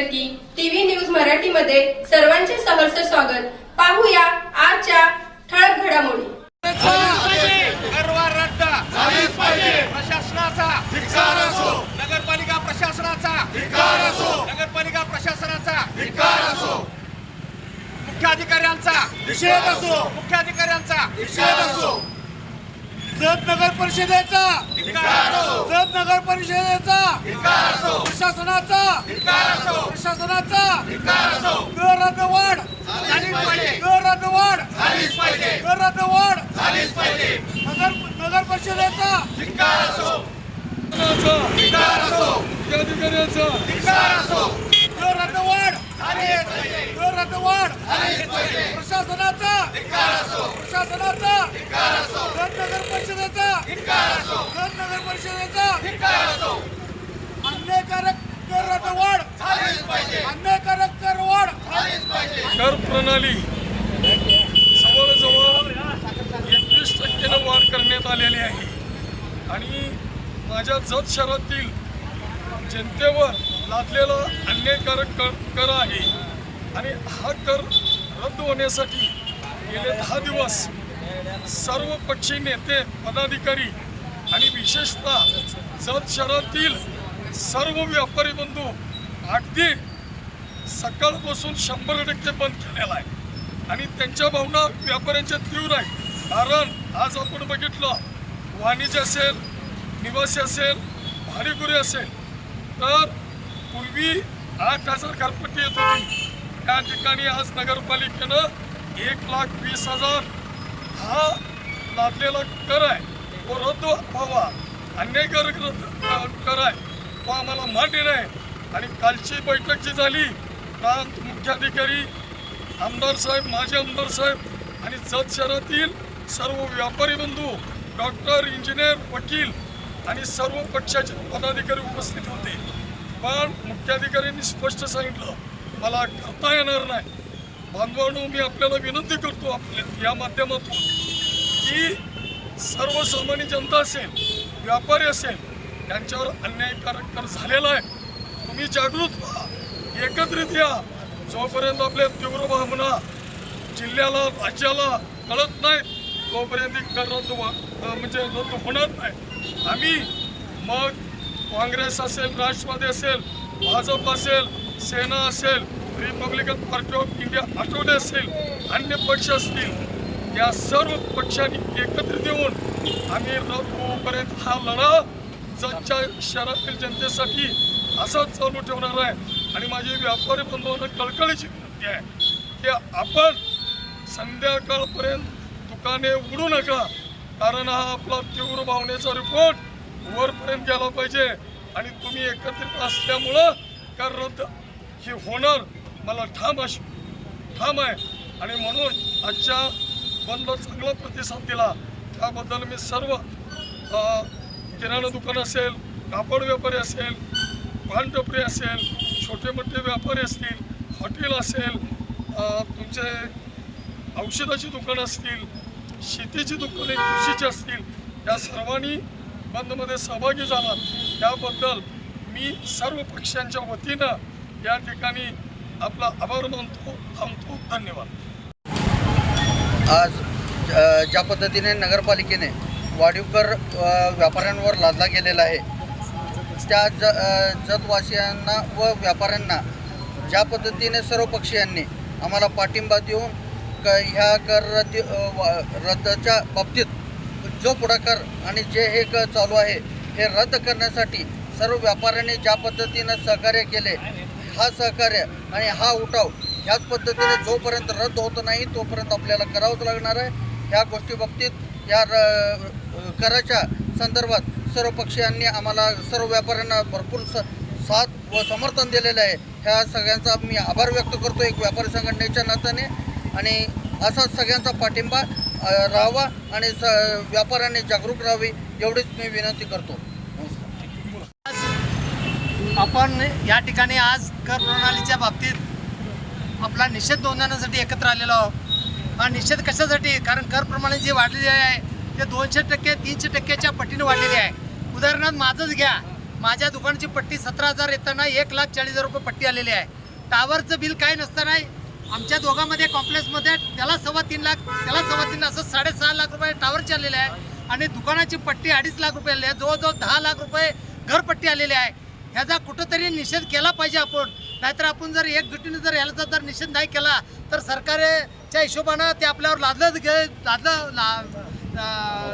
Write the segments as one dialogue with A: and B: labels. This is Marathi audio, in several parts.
A: की टीव्ही न्यूज मराठीमध्ये सर्वांचे सहर्ष स्वागत. पाहूया आजच्या ठळक घडामोडी.
B: प्रशासनाचा धिक्कार असो. नगरपालिका प्रशासनाचा धिक्कार असो. नगरपालिका प्रशासनाचा धिक्कार असो मुख्याधिकाऱ्यांचा निषेध असो. मुख्याधिकाऱ्यांचा निषेध असो.
C: जत नगर परिषदेचा. जत नगर परिषदेचा. प्रशासनाचा. प्रशासनाचा. रद्द वाढ
B: झालीच पाहिजे.
C: कर रद्द वाढ
B: झालीच पाहिजे.
C: कर रद्द वाढ
B: झालीच पाहिजे.
C: नगर नगर परिषदेचा.
B: धिक्कार असो धिक्कार असो
C: मुख्याधिकाऱ्याचा
B: धिक्कार असो
C: कर रद्द वाढ
B: झालीच
C: प्रशासनाचा प्रशासनाचा
B: धिक्कार
C: नगर परिषदेचा
B: धिक्कार असो.
C: नगर परिषदेचा
B: धिक्कार असो.
C: अन्यायकारक कर रद्द वाढ
B: झालीच पाहिजे.
C: अन्यायकारक कर वाढ
D: कर प्रणाली. जवळजवळ एकवीस टक्क्यानं वाढ करण्यात आलेली आहे. आणि माझ्या जत शहरातील जनतेवर लादलेला अन्यायकारक कर कर आहे. आणि हा कर रद्द होण्यासाठी गेले दहा दिवस सर्व पक्षी नेते पदाधिकारी आणि विशेषतः जत शहरातील सर्व व्यापारी बंधू अगदी सकाळपासून शंभर टक्के बंद केलेला आहे. आणि त्यांच्या भावना व्यापाऱ्यांच्या तीव्र आहेत. कारण आज आपण बघितलं वाणिज्य असेल निवासी असेल भाडेगुरी असेल तर पूर्वी आठ हजार घरपट्टी येत होती. त्या ठिकाणी आज नगरपालिकेनं एक लाख वीस हजार हा लादलेला कर आहे. तो रद्द व्हावा. अन्यायकारक कर आहे. तो आम्हाला मान्य नाही आणि कालची बैठक जी झाली प्रांत मुख्याधिकारी आमदार साहेब माजी आमदार साहेब आणि जत शहरातील सर्व व्यापारी बंधू डॉक्टर इंजिनियर वकील आणि सर्व पक्षाचे पदाधिकारी उपस्थित होते. पण मुख्याधिकाऱ्यांनी स्पष्ट सांगितलं मला करता येणार नाही. बांधवांनो मी आपल्याला विनंती करतो आपल्या या माध्यमातून की सर्वसामान्य जनता असेल व्यापारी असेल त्यांच्यावर अन्यायकारक कर झालेला आहे. तुम्ही जागृत व्हा एकत्रित या. जोपर्यंत आपल्या तीव्र भावना जिल्ह्याला राज्याला कळत नाही तोपर्यंत कर रद्द म्हणजे रद्द होणार नाही. आम्ही मग काँग्रेस असेल राष्ट्रवादी असेल भाजप असेल सेना असेल रिपब्लिकन पार्टी ऑफ इंडिया आठवडे असेल अन्य पक्ष असतील या सर्व पक्षांनी एकत्रित येऊन आम्ही रद्द हा लढा जगच्या शहरातील जनतेसाठी असाच चालू ठेवणार आहे. आणि माझी व्यापारी बंधूंना कळकळीची विनंती आहे की आपण संध्याकाळपर्यंत दुकाने उघडू नका कारण हा आपला तीव्र भावनेचा रिपोर्ट वरपर्यंत गेला पाहिजे. आणि तुम्ही एकत्रित असल्यामुळं कर रद्द ही होणार मला ठाम अशी ठाम आहे. आणि म्हणून आजच्या बंदला चांगला प्रतिसाद दिला. त्याबद्दल मी सर्व किराणा दुकान असेल कापड व्यापारी असेल पानटपरी असेल छोटे मोठे व्यापारी असतील हॉटेल असेल तुमचे औषधाची दुकानं असतील शेतीची दुकाने कृषीची असतील या सर्वांनी बंदमध्ये सहभागी झाला. त्याबद्दल मी सर्व पक्षांच्या वतीनं या ठिकाणी आपला आभार मानतो. थांबतो. धन्यवाद.
E: आज ज्या पद्धतीने नगरपालिकेने वाढीवकर व्यापाऱ्यांवर लादला गेलेला आहे त्या ज जतवासियांना व व्यापाऱ्यांना ज्या पद्धतीने सर्व पक्षीयांनी आम्हाला पाठिंबा देऊन क ह्या कर रद्द वा- रद्दच्या बाबतीत जो पुढाकार आणि जे हे क चालू आहे हे रद्द करण्यासाठी सर्व व्यापाऱ्यांनी ज्या पद्धतीनं सहकार्य केले हा सहकार्य आणि हा उठाव ह्याच पद्धतीने जोपर्यंत रद्द होत नाही तोपर्यंत आपल्याला करावंच लागणार आहे. ह्या गोष्टी बाबतीत या र- कराच्या संदर्भात सर्व पक्षीयांनी आम्हाला सर्व व्यापाऱ्यांना भरपूर स साथ व समर्थन दिलेलं आहे. ह्या सगळ्यांचा मी आभार व्यक्त करतो एक व्यापारी संघटनेच्या नात्याने. आणि असाच सगळ्यांचा पाठिंबा राहावा आणि स व्यापाऱ्यांनी जागरूक राहावी एवढीच मी विनंती करतो.
F: आपण या ठिकाणी आज कर प्रणालीच्या बाबतीत आपला निषेध नोंदवण्यासाठी एकत्र आलेलो आहोत. हा निषेध कशासाठी? कारण कर प्रमाणे जे वाढलेले आहे ते दोनशे टक्के तीनशे टक्क्याच्या पट्टीने वाढलेले आहे. उदाहरणार्थ माझंच घ्या. माझ्या दुकानाची पट्टी सतरा हजार येताना एक लाख चाळीस हजार रुपये पट्टी आलेली आहे. टावरचं बिल काय नसताना आमच्या दोघांमध्ये कॉम्प्लेक्समध्ये त्याला सव्वा तीन लाख त्याला सव्वा तीन असं साडेसहा लाख रुपये टावरचे आलेले आहे. आणि दुकानाची पट्टी अडीच लाख रुपये आली आहे. जवळजवळ दहा लाख रुपये घरपट्टी आलेली आहे. ह्याचा कुठंतरी निषेध केला पाहिजे आपण. नाहीतर आपण जर एकजुटीने जर ह्याचा जर निषेध नाही केला तर सरकारच्या हिशोबानं ते आपल्यावर लादलं गे लादलं ला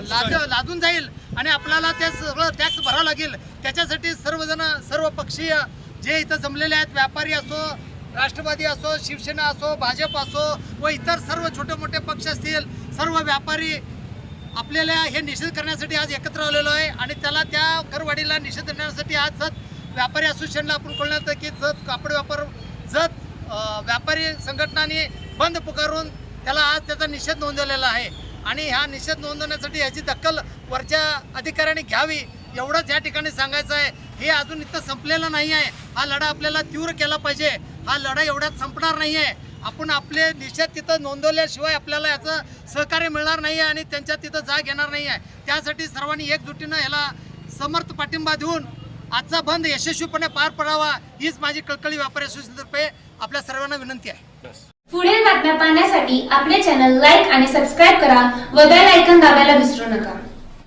F: लाद लादून जाईल. आणि आपल्याला ते सगळं टॅक्स भरावं लागेल. त्याच्यासाठी सर्वजण सर्व पक्षीय जे इथं जमलेले आहेत व्यापारी असो राष्ट्रवादी असो शिवसेना असो भाजप असो व इतर सर्व छोटे मोठे पक्ष असतील सर्व व्यापारी आपल्याला हे निषेध करण्यासाठी आज एकत्र आलेलो आहे आणि त्याला त्या करवाढीला निषेध करण्यासाठी आज जत व्यापारी असोसिएशनला आपण कळलं की जत कापड व्यापार जत व्यापारी संघटनांनी बंद पुकारून त्याला आज त्याचा निषेध नोंदवलेला आहे. आणि हा निषेध नोंदवण्यासाठी याची दखल वरच्या अधिकाऱ्यांनी घ्यावी एवढंच या ठिकाणी सांगायचं आहे. हे अजून इथं संपलेलं नाही आहे. हा लढा आपल्याला तीव्र केला पाहिजे. हा लढा एवढ्यात संपणार नाही आहे आपण आपले निषेध तिथं नोंदवल्याशिवाय आपल्याला याचं सहकार्य मिळणार नाही आहे आणि त्यांच्या तिथं जाग येणार नाही आहे त्यासाठी सर्वांनी एकजुटीनं ह्याला समर्थ पाठिंबा देऊन आजचा बंद यशस्वीपणे पार पडावा हीच माझी कळकळी व्यापारी असोसिएशनतर्फे आपल्या सर्वांना विनंती आहे.
G: पुढील बातम्या पाहण्यासाठी आपले चॅनल लाईक आणि सबस्क्राईब करा व बेल ऐकन दाबायला विसरू नका.